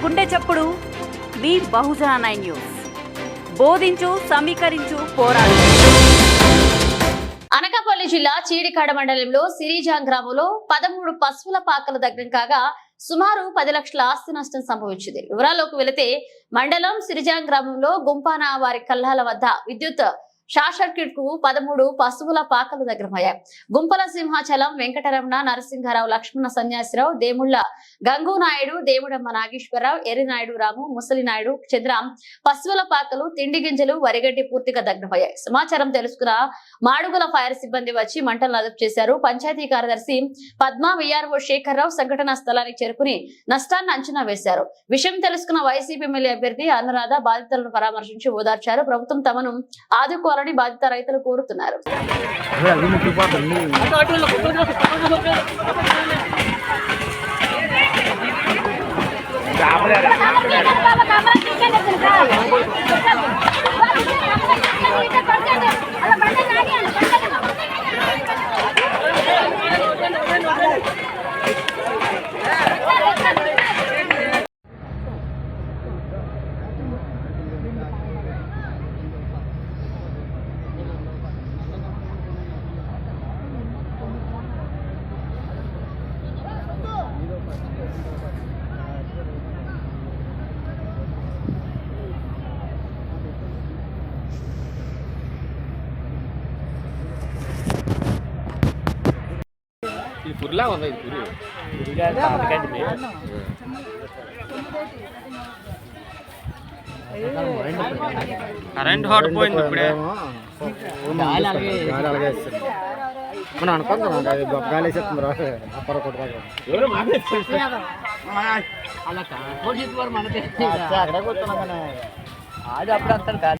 గుండె చప్పుడు. మీ బహుజన నైన్ న్యూస్. బోధించు సమీకరించు పోరాడు. అనకాపల్లి జిల్లా చీడికాడ మండలంలో సిరిజాం గ్రామంలో పదమూడు పశువుల పాకలు దగ్గర కాగా సుమారు పది లక్షల ఆస్తి నష్టం సంభవించింది. వివరాల్లోకి వెళితే మండలం సిరిజాం గ్రామంలో గుంపాన వారి కల్లాల వద్ద విద్యుత్ షార్ట్ సర్క్యూట్కు పదమూడు పశువుల పాకలు దగ్గరమయ్యాయి. గుంపల సింహాచలం వెంకటరమణ నరసింహారావు లక్ష్మణ సన్యాసిరావు దేముళ్ళ గంగూనాయుడు దేవుడమ్మ నాగేశ్వరరావు ఎర్రినాయుడు రాము ముసలినాయుడు చంద్ర పశువుల పాకలు తిండి గింజలు వరిగడ్డి పూర్తిగా దగ్గరమయ్యాయి సమాచారం తెలుసుకున్న మాడుగుల ఫైర్ సిబ్బంది వచ్చి మంటలను అదుపు చేశారు. పంచాయతీ కార్యదర్శి పద్మా విఆర్ఓ శేఖర్రావు సంఘటనా స్థలానికి చేరుకుని నష్టాన్ని అంచనా వేశారు. విషయం తెలుసుకున్న వైసీపీ ఎమ్మెల్యే అభ్యర్థి అనురాధ బాధితులను పరామర్శించి ఓదార్చారు. ప్రభుత్వం తమను ఆదుకోవాలని బాధిత రైతులు కోరుతున్నారు. கேட்கறதுங்களா ఇది పురిలా ఉంది ఇది పురి కరెంట్ హాట్ పోయింది ఇప్పుడే. మనం అనుకుంటున్నాం అది గాలి వేసేస్తుంది రా. అప్పర కొట్టుకోవాలి అక్కడే కూర్చున్నాం కానీ ఆడు అప్పుడు అంటాడు